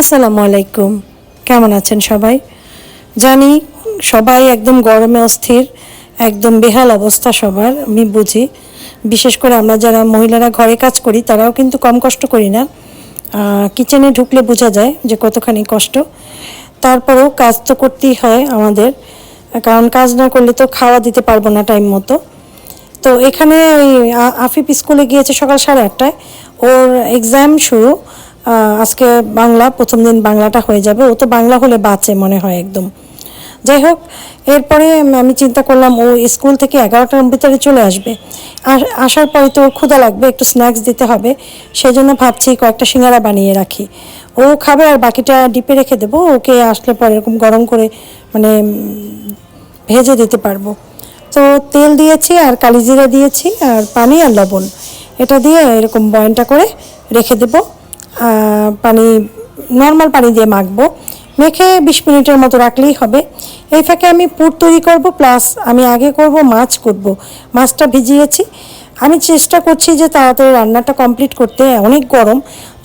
আসসালামু আলাইকুম। কেমন আছেন সবাই? জানি সবাই একদম গরমে অস্থির, একদম বেহাল অবস্থা সবার, আমি বুঝি। বিশেষ করে আমরা যারা মহিলারা ঘরে কাজ করি, তারাও কিন্তু কম কষ্ট করি না। কিচেনে ঢুকলে বোঝা যায় যে কতখানি কষ্ট। তারপরেও কাজ তো করতেই হয় আমাদের, কারণ কাজ না করলে তো খাওয়া দিতে পারব না টাইম মতো। তো এখানে ওই আফিফ স্কুলে গিয়েছে সকাল সাড়ে আটটায়। ওর এক্সাম শুরু আজকে বাংলা, প্রথম দিন বাংলাটা হয়ে যাবে। ও তো বাংলা হলে বাঁচে মনে হয় একদম। যাই হোক, এরপরে আমি চিন্তা করলাম, ও স্কুল থেকে এগারোটার ভিতরে চলে আসবে। আর আসার পরে তো ওর ক্ষুধা লাগবে, একটু স্ন্যাক্স দিতে হবে। সেই জন্য ভাবছি কয়েকটা সিঙ্গারা বানিয়ে রাখি। ও খাবে আর বাকিটা ডিপে রেখে দেবো। ওকে আসলে পরে এরকম গরম করে মানে ভেজে দিতে পারব। তো তেল দিয়েছি আর কালিজিরা দিয়েছি আর পানি আর লবণ। এটা দিয়ে এরকম বয়নটা করে রেখে দেব। পানি নর্মাল পানি দিয়ে মাখবো। মেখে বিশ মিনিটের মতো রাখলেই হবে। এই ফাঁকে আমি পুর তৈরি করব প্লাস আমি আগে করব মাছ করব মাছটা ভিজিয়েছি। আমি চেষ্টা করছি যে তাড়াতাড়ি রান্নাটা কমপ্লিট করতে, অনেক গরম।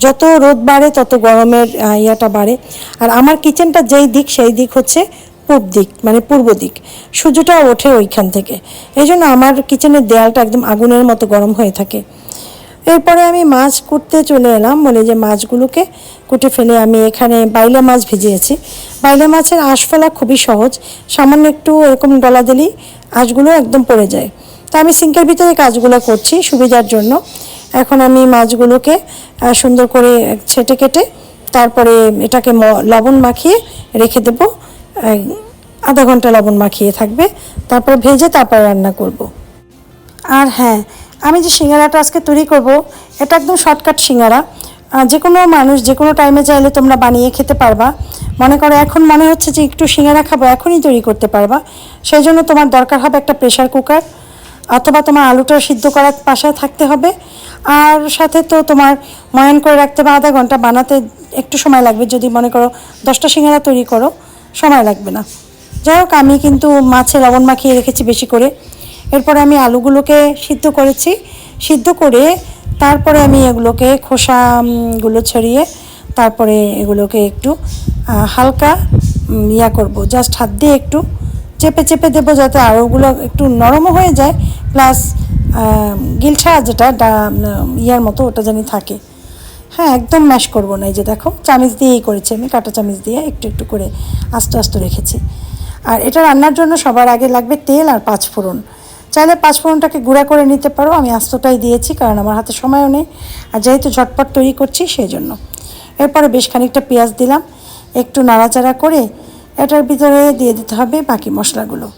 যত রোদ বাড়ে, তত গরমের ইয়াটা বাড়ে। আর আমার কিচেনটা যেই দিক, সেই দিক হচ্ছে পূব দিক মানে পূর্ব দিক। সূর্যটা ওঠে ওইখান থেকে। এই জন্য আমার কিচেনের দেয়ালটা একদম আগুনের মতো গরম হয়ে থাকে। এরপরে আমি মাছ কুটতে চলে এলাম, বলে যে মাছগুলোকে কুটে ফেলে আমি এখানে বাইলে মাছ ভিজিয়েছি। বাইলে মাছের আঁশ ফেলা খুবই সহজ, সামান্য একটু এরকম ডলা দিলেই আঁশগুলো একদম পড়ে যায়। তা আমি সিঙ্কের ভিতরে কাজগুলো করছি সুবিধার জন্য। এখন আমি মাছগুলোকে সুন্দর করে ছেটে কেটে তারপরে এটাকে লবণ মাখিয়ে রেখে দেবো। আধা ঘণ্টা লবণ মাখিয়ে থাকবে। তারপর ভেজে তারপর রান্না করব। আর হ্যাঁ আমি যে সিঙ্গারাটা আজকে তৈরি করব, এটা একদম শর্টকাট সিঙ্গারা। যে কোনো মানুষ যে কোনো টাইমে চাইলে তোমরা বানিয়ে খেতে পারবা। মনে করো এখন মনে হচ্ছে যে একটু সিঙ্গারা খাব, এখনই তৈরি করতে পারবা। সেই জন্য তোমার দরকার হবে একটা প্রেশার কুকার অথবা তোমার আলুটা সিদ্ধ করার পাশায় থাকতে হবে। আর সাথে তো তোমার ময়ান করে রাখতে হবে আধা ঘণ্টা বানাতে একটু সময় লাগবে। যদি মনে করো দশটা সিঙ্গারা তৈরি করো, সময় লাগবে না। যাই হোক, আমি কিন্তু মাছে লবণ মাখিয়ে রেখেছি বেশি করে। এরপরে আমি আলুগুলোকে সিদ্ধ করেছি। সিদ্ধ করে তারপরে আমি এগুলোকে খোসাগুলো ছড়িয়ে তারপরে এগুলোকে একটু হালকা ইয়া করব। জাস্ট হাত দিয়ে একটু চেপে চেপে দেবো যাতে আলুগুলো একটু নরমও হয়ে যায়। প্লাস গিলছা যেটা ইয়ার মতো ওটা জানি থাকে। হ্যাঁ একদম ম্যাশ করব না এই যে দেখো, চামিচ দিয়েই করেছি আমি, কাঁটা চামিচ দিয়ে একটু একটু করে আস্তে আস্তে রেখেছি। আর এটা রান্নার জন্য সবার আগে লাগবে তেল আর পাঁচ ফোড়ন চাইলে পাঁচ ফোড়নটাকে গুঁড়া করে নিতে পারো, আমি আস্তটাই দিয়েছি, কারণ আমার হাতে সময়ও নেই। আর যেহেতু ঝটপট তৈরি করছি, সেই জন্য। এরপরে বেশ খানিকটা পেঁয়াজ দিলাম, একটু নাড়াচাড়া করে এটার ভিতরে দিয়ে দিতে হবে বাকি মশলাগুলো।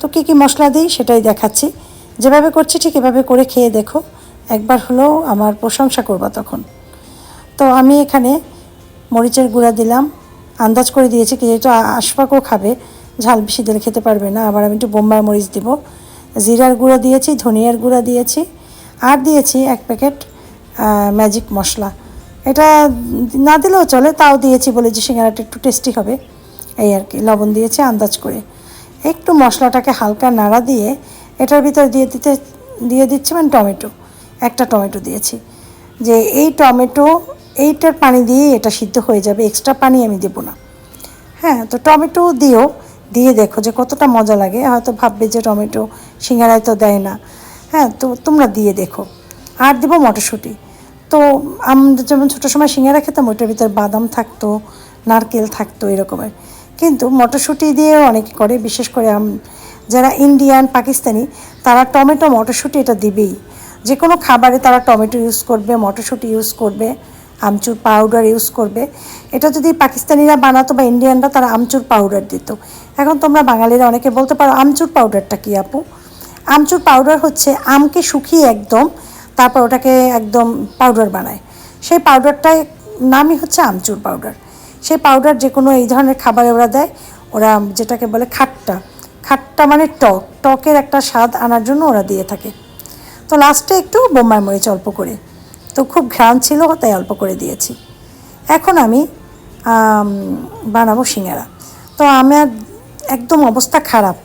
তো কী কী মশলা দিই সেটাই দেখাচ্ছি। যেভাবে করছি ঠিক এভাবে করে খেয়ে দেখো, একবার হলেও আমার প্রশংসা করবা তখন। তো আমি এখানে মরিচের গুঁড়া দিলাম, আন্দাজ করে দিয়েছি যেহেতু আ- আশফাকও খাবে, ঝাল বেশি দিলে খেতে পারবে না, আবার আমি একটু বোম্বাই মরিচ দিব। জিরার গুঁড়া দিয়েছি, ধনিয়ার গুঁড়া দিয়েছি, আর দিয়েছি এক প্যাকেট ম্যাজিক মশলা। এটা না দিলেও চলে, তাও দিয়েছি বলে যে সিঙ্গারাটা একটু টেস্টি হবে। এই আর কি, লবণ দিয়েছি, আন্দাজ করে। একটু মশলাটাকে হালকা নাড়া দিয়ে এটার ভিতরে দিয়ে দিতে, দিয়ে দিচ্ছি মানে টমেটো, একটা টমেটো দিয়েছি। যে এই টমেটো, এইটার পানি দিয়ে এটা সিদ্ধ হয়ে যাবে এক্সট্রা পানি আমি দেবো না। হ্যাঁ তো টমেটো দিও দিয়ে দেখো যে কতটা মজা লাগে। হয়তো ভাববে যে টমেটো সিঙ্গারায় তো দেয় না। হ্যাঁ তো তোমরা দিয়ে দেখো। আর দেবো মটরশুঁটি। তো আমরা যেমন ছোটো সময় সিঙ্গারা খেতাম, ওইটার ভিতরে বাদাম থাকতো, নারকেল থাকতো এরকমের। কিন্তু মটরশুঁটি দিয়েও অনেকে করে, বিশেষ করে যারা ইন্ডিয়ান, পাকিস্তানি, তারা টমেটো মটরশুঁটি এটা দিবেই। যে কোনো খাবারে তারা টমেটো ইউজ করবে, মটরশুঁটি ইউজ করবে। আমচুর পাউডার ইউজ করবে। এটা যদি পাকিস্তানিরা বানাতো বা ইন্ডিয়ানরা তারা আমচুর পাউডার দিত। এখন তোমরা বাঙালিরা অনেকে বলতে পারো, আমচুর পাউডারটা কি আপু? আমচুর পাউডার হচ্ছে আমকে শুকিয়ে একদম, তারপর ওটাকে একদম পাউডার বানায়। সেই পাউডারটাই নামই হচ্ছে আমচুর পাউডার সেই পাউডার যে কোনো এই ধরনের খাবারে ওরা দেয়, ওরা যেটাকে বলে খাট্টা। খাট্টা মানে টক। টকের একটা স্বাদ আনার জন্য ওরা দিয়ে থাকে। তো লাস্টে একটু বোম্বাই মরিচ অল্প করে। তো খুব ঘ্রাণ ছিল, তাই অল্প করে দিয়েছি। এখন আমি বানাবো সিঙ্গারা। তো আমার একদম অবস্থা খারাপ।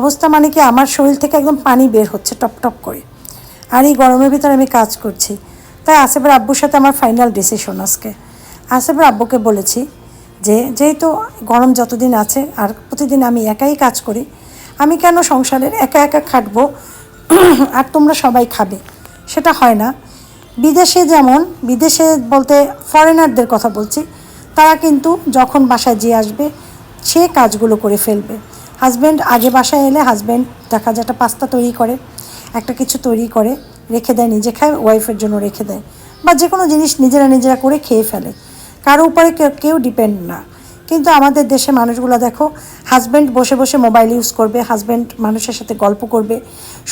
অবস্থা মানে কি, আমার শরীর থেকে একদম পানি বের হচ্ছে টপ টপ করে। আর এই গরমের ভিতরে আমি কাজ করছি। তাই আসেফের আব্বুর সাথে আমার ফাইনাল ডিসিশন আজকে। আসেফের আব্বুকে বলেছি যে, যেহেতু গরম যতদিন আছে, আর প্রতিদিন আমি একাই কাজ করি, আমি কেন সংসারের একা একা খাটবো? আর তোমরা সবাই খাবে। সেটা হয় না। বিদেশে যেমন, বিদেশে বলতে ফরেনারদের কথা বলছি, তারা কিন্তু যখন বাসায় যে আসবে, সে কাজগুলো করে ফেলবে। হাজব্যান্ড আগে বাসায় এলে হাজব্যান্ড দেখা যায় একটা পাস্তা তৈরি করে, একটা কিছু তৈরি করে, রেখে দেয়, নিজে খায় ওয়াইফের জন্য রেখে দেয়। বা যে কোনো জিনিস নিজেরা নিজেরা করে খেয়ে ফেলে। কারও উপরে কেউ- কেউ ডিপেন্ড না। কিন্তু আমাদের দেশে মানুষগুলো দেখো হাজব্যান্ড বসে বসে মোবাইল ইউজ করবে হাজব্যান্ড মানুষের সাথে গল্প করবে,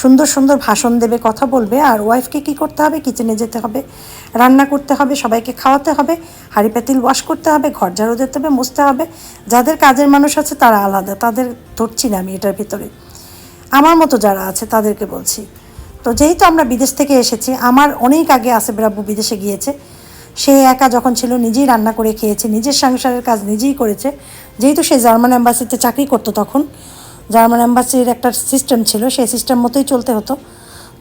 সুন্দর সুন্দর ভাষণ দেবে, কথা বলবে, আর ওয়াইফকে কী করতে হবে? কিচেনে যেতে হবে, রান্না করতে হবে, সবাইকে খাওয়াতে হবে, হাঁড়ি পাতিল ওয়াশ করতে হবে, ঘর ঝাড়ু দিতে হবে, মুছতে হবে। যাদের কাজের মানুষ আছে তারা আলাদা, তাদের ধরছি না আমি এটার ভিতরে। আমার মতো যারা আছে তাদেরকে বলছি। তো যেহেতু আমরা বিদেশ থেকে এসেছি, আমার অনেক আগে আসে বেরাব্বু বিদেশে গিয়েছে সে একা যখন ছিল নিজেই রান্না করে খেয়েছে নিজের সংসারের কাজ নিজেই করেছে। যেহেতু সে জার্মান অ্যাম্বাসিতে চাকরি করতো তখন জার্মান অ্যাম্বাসির একটা সিস্টেম ছিল সেই সিস্টেম মতোই চলতে হতো।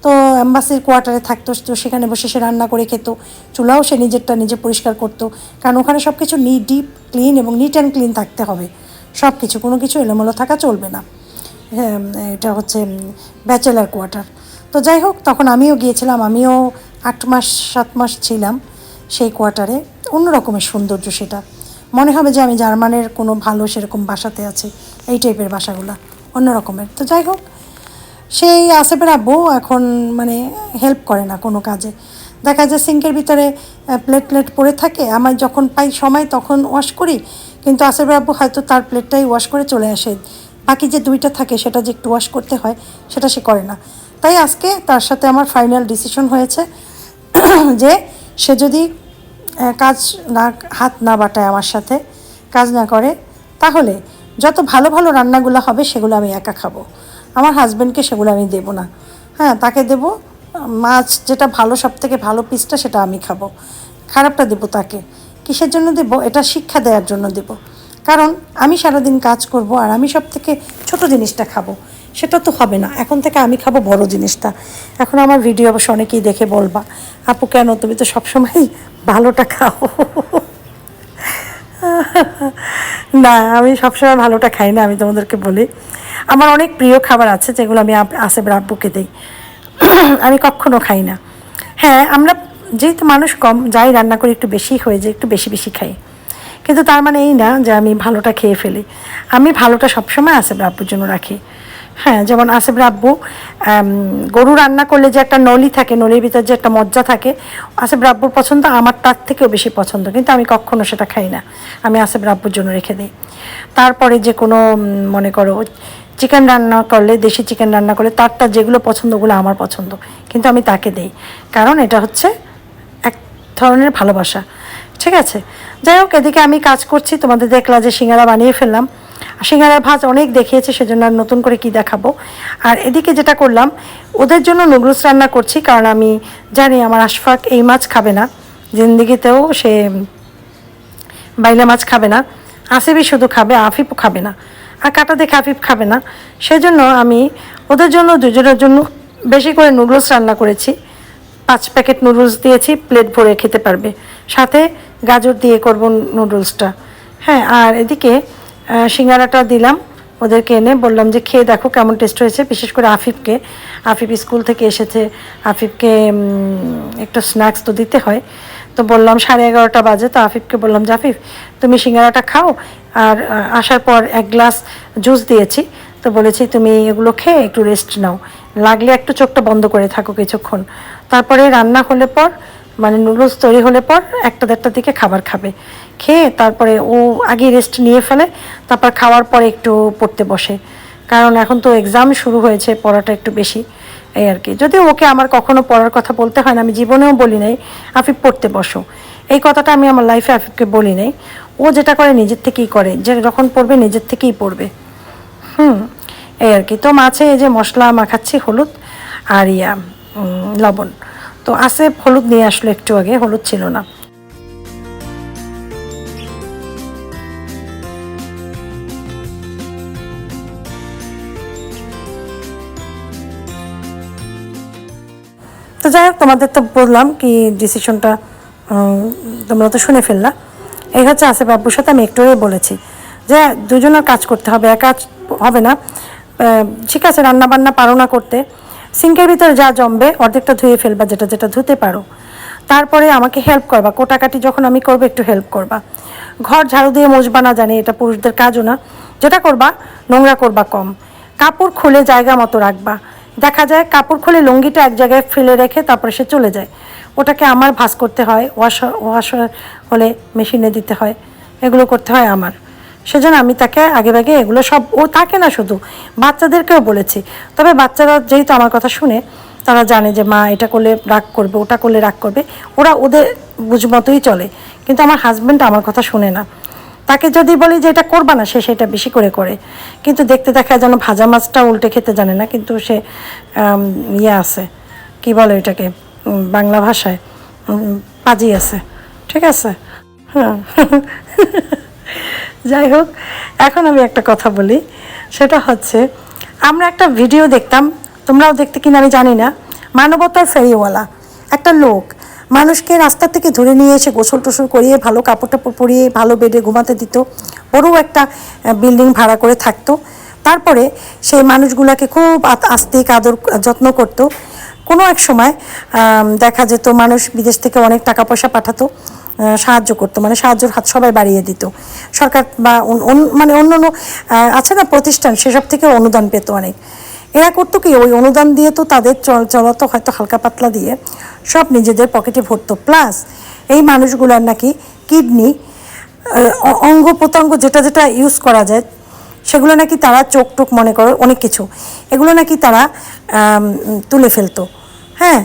তো অ্যাম্বাসির কোয়ার্টারে থাকতো তো সেখানে বসে সে রান্না করে খেত চুলাও সে নিজেরটা নিজে পরিষ্কার করতো। কারণ ওখানে সব কিছু নি ডিপ ক্লিন এবং নিট অ্যান্ড ক্লিন থাকতে হবে। সব কিছু কোনো কিছু এলোমেলো থাকা চলবে না। হ্যাঁ, এটা হচ্ছে ব্যাচেলার কোয়ার্টার। তো যাই হোক তখন আমিও গিয়েছিলাম আমিও আট মাস সাত মাস ছিলাম। সেই কোয়ার্টারে অন্য রকমের সৌন্দর্য সেটা। মনে হবে যে আমি জার্মানের কোনো ভালো সেরকম বাসাতে আছি, এই টাইপের বাসাগুলো, অন্য রকমের। তো যাই হোক, সেই আসেফের আব্বু এখন মানে হেল্প করে না কোনো কাজে। দেখা যায় সিঙ্কের ভিতরে প্লেট প্লেট পড়ে থাকে আমার যখন পাই সময় তখন ওয়াশ করি, কিন্তু আসেফের আব্বু হয়তো তার প্লেটটাই ওয়াশ করে চলে আসে। বাকি যে দুইটা থাকে সেটা যে একটু ওয়াশ করতে হয়, সেটা সে করে না। তাই আজকে তার সাথে আমার ফাইনাল ডিসিশন হয়েছে যে সে যদি কাজ না, হাত না বাটায় আমার সাথে, কাজ না করে, তাহলে যত ভালো ভালো রান্নাগুলো হবে সেগুলো আমি একা খাব। আমার হাজব্যান্ডকে সেগুলো আমি দেবো না। হ্যাঁ তাকে দেব, মাছ যেটা ভালো সব থেকে ভালো পিসটা সেটা আমি খাব। খারাপটা দেবো তাকে। কিসের জন্য দেবো? এটা শিক্ষা দেওয়ার জন্য দেবো। কারণ আমি সারাদিন কাজ করব আর আমি সব থেকে ছোটো জিনিসটা খাব। সেটা তো হবে না। এখন থেকে আমি খাব বড় জিনিসটা। এখন আমার ভিডিও অবশ্য অনেকেই দেখে বলবা, আপু, কেন? তুমি তো সবসময় ভালোটা খাও। না, আমি সবসময় ভালোটা খাই না, আমি তোমাদেরকে বলি। আমার অনেক প্রিয় খাবার আছে, যেগুলো আমি আসেফের আব্বুকে দিই। আমি কখনো খাই না। হ্যাঁ আমরা যেহেতু মানুষ কম, যাই রান্না করি একটু বেশি হয়ে যায়, একটু বেশি বেশি খাই। কিন্তু তার মানে এই না যে আমি ভালোটা খেয়ে ফেলি। আমি ভালোটা সবসময় আসেফের আব্বুর জন্য রাখি। হ্যাঁ যেমন আসেফের আব্বু আম, গরু রান্না করলে যে একটা নলি থাকে নলির ভিতর যে একটা মজ্জা থাকে আসেফের আব্বুর পছন্দ আমার তার থেকেও বেশি পছন্দ কিন্তু আমি কখনো সেটা খাই না। আমি আসেফের আব্বুর জন্য রেখে দিই। তারপরে যে কোনো মনে করো চিকেন রান্না করলে দেশি চিকেন রান্না করলে তার তার যেগুলো পছন্দ ওগুলো আমার পছন্দ কিন্তু আমি তাকে দেই। কারণ এটা হচ্ছে এক ধরনের ভালোবাসা। ঠিক আছে? যাই হোক এদিকে আমি কাজ করছি তোমাদের দেখলা যে সিঙ্গারা বানিয়ে ফেললাম। সিঙ্গারা ভাজ অনেক দেখিয়েছে, সেজন্য আর নতুন করে কি দেখাবো? আর এদিকে যেটা করলাম, ওদের জন্য নুডলস রান্না করছি, কারণ আমি জানি আমার আশফাক এই মাছ খাবে না। জিন্দিগিতেও সে বাইলা মাছ খাবে না, আসিফই শুধু খাবে, আফিফও খাবে না, আর কাটা দেখে আফিফ খাবে না। সেজন্য আমি ওদের জন্য, দুজনের জন্য বেশি করে নুডলস রান্না করেছি। পাঁচ প্যাকেট নুডলস দিয়েছি, প্লেট ভরে খেতে পারবে। সাথে গাজর দিয়ে করব নুডলসটা। হ্যাঁ আর এদিকে সিঙ্গারাটা দিলাম। ওদেরকে এনে বললাম যে, খেয়ে দেখো কেমন টেস্ট হয়েছে। বিশেষ করে আফিফকে। আফিফ স্কুল থেকে এসেছে। আফিফকে একটু স্ন্যাক্স তো দিতে হয়। তো বললাম, সাড়ে এগারোটা বাজে। তো আফিফকে বললাম, যে, আফিফ, তুমি সিঙ্গারাটা খাও। আর আসার পর এক গ্লাস জুস দিয়েছি। তো বলেছি, তুমি এগুলো খেয়ে একটু রেস্ট নাও। লাগলে একটু চোখটা বন্ধ করে থাকো কিছুক্ষণ। তারপরে রান্না হলে পর মানে নুডলস তৈরি হলে পর একটা দেড়টার দিকে খাবার খাবে। খেয়ে তারপরে ও আগে রেস্ট নিয়ে ফেলে, তারপর খাওয়ার পরে একটু পড়তে বসে। কারণ এখন তো এক্সাম শুরু হয়েছে, পড়াটা একটু বেশি। এই আর কি। যদিও ওকে আমার কখনো পড়ার কথা বলতে হয় না, আমি জীবনেও বলি নাই, আফিফ পড়তে বসো। এই কথাটা আমি আমার লাইফে আফিফকে বলি নাই। ও যেটা করে নিজের থেকেই করে, যে যখন পড়বে নিজের থেকেই পড়বে। হুম, এই আর কি। তো মাছে এই যে মশলা মাখাচ্ছি, হলুদ আর ইয়া লবণ। তো আসে হলুদ নিয়ে আসলো একটু আগে, হলুদ ছিল না। তো যাই হোক, তোমাদের তো বললাম কি ডিসিশনটা তোমরা তো শুনে ফেললা। এই হচ্ছে আসিফ আব্বুর সাথে আমি একটু বলেছি যে দুজনের কাজ করতে হবে, একা হবে না। ঠিক আছে রান্না বান্না পারো না করতে। সিঙ্কের ভিতরে যা জমবে, অর্ধেকটা ধুয়ে ফেলবা, যেটা যেটা ধুতে পারো। তারপরে আমাকে হেল্প করবা। কোটাকাটি যখন আমি করব, একটু হেল্প করবা। ঘর ঝাড়ু দিয়ে মোজবা না জানি, এটা পুরুষদের কাজও না। যেটা করবা, নোংরা করবা কম। কাপড় খুলে জায়গা মতো রাখবা। দেখা যায় কাপড় খুলে লুঙ্গিটা এক জায়গায় ফেলে রেখে তারপরে সে চলে যায়। ওটাকে আমার ভাস করতে হয় ওয়াশ ওয়াশ হলে মেশিনে দিতে হয়। এগুলো করতে হয় আমার। সেজন্য আমি তাকে আগে ভাগে এগুলো সব, ও তাকে না শুধু, বাচ্চাদেরকেও বলেছি। তবে বাচ্চারা যেহেতু আমার কথা শুনে, তারা জানে যে মা এটা করলে রাগ করবে, ওটা করলে রাগ করবে, ওরা ওদের বুঝ মতোই চলে। কিন্তু আমার হাজব্যান্ড আমার কথা শুনে না। তাকে যদি বলি যে এটা করবা না, সে সেটা বেশি করে করে। কিন্তু দেখতে দেখা যেন ভাজা মাছটা উল্টে খেতে জানে না, কিন্তু সে ইয়ে আছে। কি বলে এটাকে বাংলা ভাষায় পাজি আছে। ঠিক আছে? হ্যাঁ। যাই হোক এখন আমি একটা কথা বলি। সেটা হচ্ছে, আমরা একটা ভিডিও দেখতাম, তোমরাও দেখতে কিনা আমি জানি না, মানবতার ফেরিওয়ালা, একটা লোক। মানুষকে রাস্তা থেকে ধরে নিয়ে এসে গোসল টোসল করিয়ে, ভালো কাপড় টাপড় পরিয়ে, ভালো বেডে ঘুমাতে দিত। বড় একটা বিল্ডিং ভাড়া করে থাকতো। তারপরে সেই মানুষগুলোকে খুব আস্তিক, আদর, যত্ন করতো। কোনো এক সময় দেখা যেত, মানুষ বিদেশ থেকে অনেক টাকা পয়সা পাঠাতো। সাহায্য করতো মানে সাহায্যের হাত সবাই বাড়িয়ে দিত। সরকার বা মানে অন্য অন্য আছে না প্রতিষ্ঠান, সেসব থেকে অনুদান পেত অনেক। এরা করতো কি, ওই অনুদান দিয়ে তো তাদের চল চলাতো হয়তো হালকা পাতলা দিয়ে সব নিজেদের পকেটে ভরতো। প্লাস এই মানুষগুলার নাকি কিডনি অঙ্গ প্রত্যঙ্গ যেটা যেটা ইউজ করা যায়, সেগুলো নাকি তারা চোখ টোক মনে করে, অনেক কিছু। এগুলো নাকি তারা তুলে ফেলতো। হ্যাঁ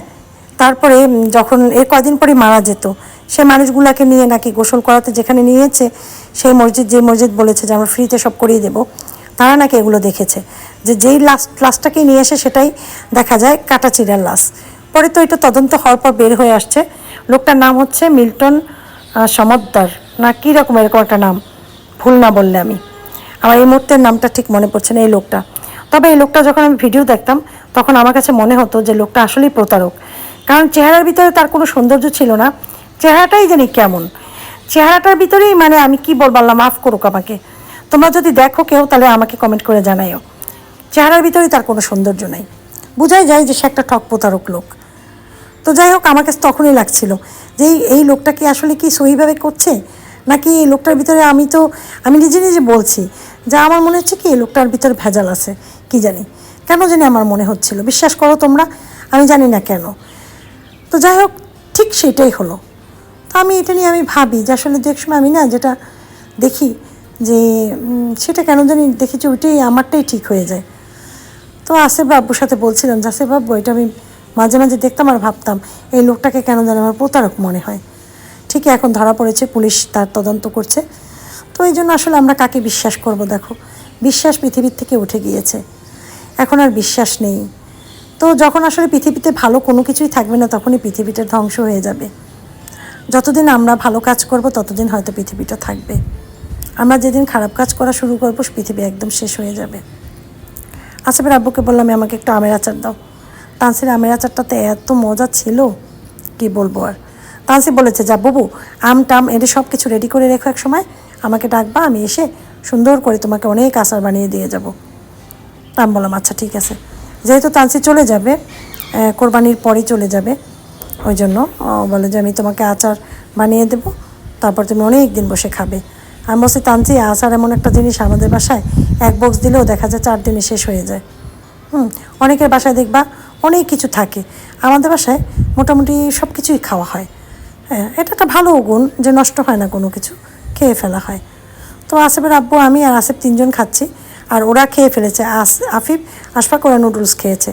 তারপরে যখন এর কদিন পরে মারা যেত সে মানুষগুলাকে নিয়ে নাকি গোসল করাতে যেখানে নিয়েছে, সেই মসজিদ, যে মসজিদ বলেছে যে আমরা ফ্রিতে সব করিয়ে দেবো, তারা নাকি এগুলো দেখেছে। যে যেই লাশ লাশটাকে নিয়ে এসে সেটাই দেখা যায় কাটা চিড়ার লাশ পরে তো এটা তদন্ত হওয়ার পর বের হয়ে আসছে। লোকটার নাম হচ্ছে মিল্টন সমদ্দার, না কী রকম এরকম একটা নাম, ভুল না বললে আমি। আমার এই মুহূর্তের নামটা ঠিক মনে পড়ছে না এই লোকটা। তবে এই লোকটা যখন আমি ভিডিও দেখতাম, তখন আমার কাছে মনে হতো যে লোকটা আসলেই প্রতারক। কারণ চেহারার ভিতরে তার কোনো সৌন্দর্য ছিল না। চেহারাটাই জানি কেমন। চেহারাটার ভিতরেই মানে আমি কি বলব, আল্লাহ মাফ করুক আমাকে। তোমরা যদি দেখো কেউ, তাহলে আমাকে কমেন্ট করে জানাইও। চেহারার ভিতরেই তার কোনো সৌন্দর্য নাই। বোঝাই যায় যে সে একটা ঠক প্রতারক লোক। তো যাই হোক, আমার কাছে তখনই লাগছিল যে এই- এই লোকটা কি আসলে কি সহিভাবে করছে? নাকি এই লোকটার ভিতরে আমি তো আমি নিজে নিজে বলছি যা আমার মনে হচ্ছে কি এই লোকটার ভিতরে ভেজাল আছে, কি জানি। কেন জানি আমার মনে হচ্ছিল। বিশ্বাস করো তোমরা, আমি জানি না কেন। তো যাই হোক, ঠিক সেটাই হলো। তো আমি এটা নিয়ে আমি ভাবি যে আসলে যে সময় আমি না যেটা দেখি যে সেটা কেন জানি দেখি যে ওইটাই আমারটাই ঠিক হয়ে যায়। তো আসিফ বাব্বুর সাথে বলছিলাম যে, আসিফ বাব্বু এটা আমি মাঝে মাঝে দেখতাম আর ভাবতাম, এই লোকটাকে কেন জানি আমার প্রতারক মনে হয়। ঠিকই এখন ধরা পড়েছে, পুলিশ তার তদন্ত করছে। তো এই জন্য আসলে আমরা কাকে বিশ্বাস করব দেখো, বিশ্বাস পৃথিবীর থেকে উঠে গিয়েছে। এখন আর বিশ্বাস নেই। তো যখন আসলে পৃথিবীতে ভালো কোনো কিছুই থাকবে না, তখনই পৃথিবীটা ধ্বংস হয়ে যাবে। যতদিন আমরা ভালো কাজ করব, ততদিন হয়তো পৃথিবীটা থাকবে। আমরা যেদিন খারাপ কাজ করা শুরু করব, পৃথিবী একদম শেষ হয়ে যাবে। আচ্ছা আসিফের আব্বুকে বললাম আমাকে একটু আমের আচার দাও। তানসির আমের আচারটাতে এত মজা ছিল, কি বলব আর? তানসি বলেছে, যা, বাবু, আম, টাম এদের সব কিছু রেডি করে রেখো এক সময়। আমাকে ডাকবা, আমি এসে সুন্দর করে তোমাকে অনেক আচার বানিয়ে দিয়ে যাব। তা আমি বললাম আচ্ছা ঠিক আছে। যেহেতু তানসি চলে যাবে কোরবানির পরেই চলে যাবে ওই জন্য বলে যে আমি তোমাকে আচার বানিয়ে দেবো, তারপর তুমি অনেক দিন বসে খাবে। আমি বলছি তানসি আচার এমন একটা জিনিস আমাদের বাসায় এক বক্স দিলেও দেখা যায় চার দিনে শেষ হয়ে যায়। হুম, অনেকের বাসায় দেখবা অনেক কিছু থাকে। আমাদের বাসায় মোটামুটি সব কিছুই খাওয়া হয়। হ্যাঁ এটা একটা ভালো গুণ যে নষ্ট হয় না কোনো কিছু, খেয়ে ফেলা হয়। তো আসিফের আব্বু, আমি আর আসিফ তিনজন খাচ্ছি, আর ওরা খেয়ে ফেলেছে। আস, আফিফ, আশফাক, ওরা নুডলস খেয়েছে।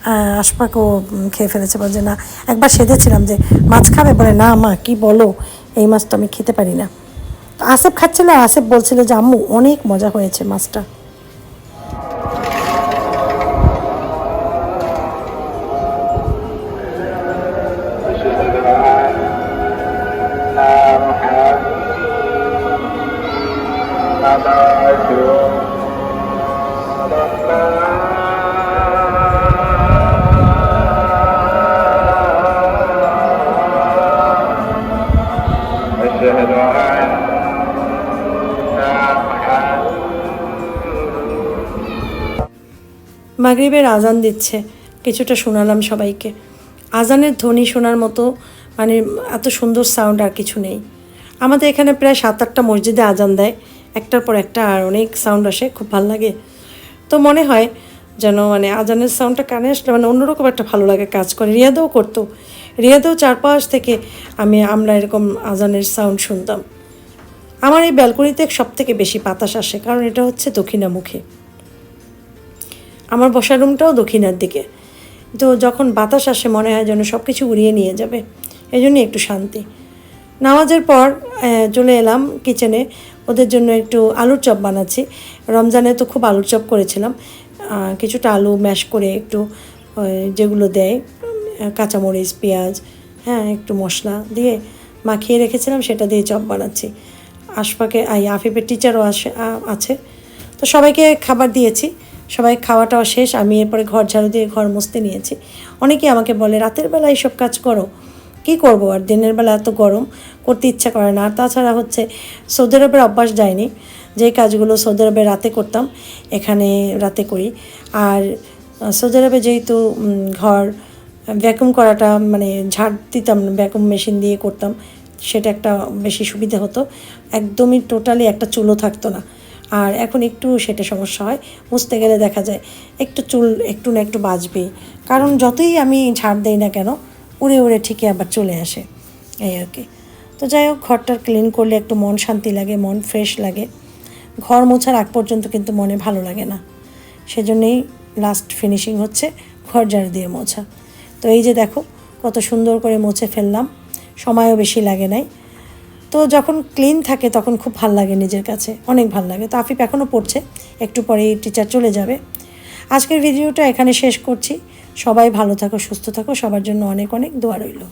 আহ, আশফাকও খেয়ে ফেলেছে বলছে না একবার সেধেছিলাম যে মাছ খাবে? বলে না মা কি বলো? এই মাছ তো আমি খেতে পারি না। তো আসেফ খাচ্ছিল আসিফ বলছিল যে আম্মু অনেক মজা হয়েছে মাছটা। মাগরীবের আজান দিচ্ছে, কিছুটা শোনালাম সবাইকে। আজানের ধ্বনি শোনার মতো মানে এত সুন্দর সাউন্ড আর কিছু নেই। আমাদের এখানে প্রায় সাত আটটা মসজিদে আজান দেয়, একটার পর একটা আর অনেক সাউন্ড আসে, খুব ভালো লাগে। তো মনে হয় যেন মানে আজানের সাউন্ডটা কানে আসলে মানে অন্যরকম একটা ভালো লাগে কাজ করে। রিয়াদও করতো রিয়াদেও চারপাশ থেকে আমি আমরা এরকম আজানের সাউন্ড শুনতাম। আমার এই ব্যালকনিতে সব থেকে বেশি বাতাস আসে, কারণ এটা হচ্ছে দক্ষিণামুখী। আমার বসার রুমটাও দক্ষিণের দিকে। তো যখন বাতাস আসে, মনে হয় যেন সব কিছু উড়িয়ে নিয়ে যাবে। এই জন্যই একটু শান্তি। নামাজের পর চলে এলাম কিচেনে ওদের জন্য একটু আলুর চপ বানাচ্ছি। রমজানে তো খুব আলুর চপ করেছিলাম। কিছুটা আলু ম্যাশ করে একটু যেগুলো দেয় কাঁচামরিচ, পেঁয়াজ হ্যাঁ একটু মশলা দিয়ে মাখিয়ে রেখেছিলাম, সেটা দিয়ে চপ বানাচ্ছি। আশপাকে আই, আফিফের টিচারও আসে আছে। তো সবাইকে খাবার দিয়েছি। সবাই খাওয়াটাও শেষ। আমি এরপরে ঘর ঝাড়ু দিয়ে ঘর মুছতে নিয়েছি। অনেকেই আমাকে বলে, রাতের বেলা এইসব কাজ করো। কি করব? আর দিনের বেলা এত গরম, করতে ইচ্ছা করে না। আর তাছাড়া হচ্ছে সৌদি আরবের অভ্যাস যায়নি। যে কাজগুলো সৌদি আরবে রাতে করতাম, এখানে রাতে করি। আর সৌদি আরবে যেহেতু ঘর ভ্যাকুম করাটা মানে ঝাড় দিতাম ভ্যাকুম মেশিন দিয়ে করতাম, সেটা একটা বেশি সুবিধা হতো। একদমই টোটালি একটা চুলও থাকতো না। আর এখন একটু সেটা সমস্যা হয়, মুছতে গেলে দেখা যায় একটু চুল একটু না একটু বাজবেই। কারণ যতই আমি ঝাড় দেই না কেন, উড়ে উড়ে ঠিকই আবার চলে আসে। এই আর কি। তো যাই হোক, ঘরটা ক্লিন করলে একটু মন শান্তি লাগে, মন ফ্রেশ লাগে। ঘর মোছার আগ পর্যন্ত কিন্তু মনে ভালো লাগে না। সেজন্যই লাস্ট ফিনিশিং হচ্ছে, ঘর ঝাড়ু দিয়ে মোছা। তো এই যে দেখো, কত সুন্দর করে মুছে ফেললাম। সময়ও বেশি লাগে নাই। তো যখন ক্লিন থাকে, তখন খুব ভালো লাগে নিজের কাছে। অনেক ভালো লাগে। তো আফিফ এখনও পড়ছে। একটু পরেই টিচার চলে যাবে। আজকের ভিডিওটা এখানে শেষ করছি। সবাই ভালো থাকো, সুস্থ থাকো। সবার জন্য অনেক অনেক দোয়া রইল।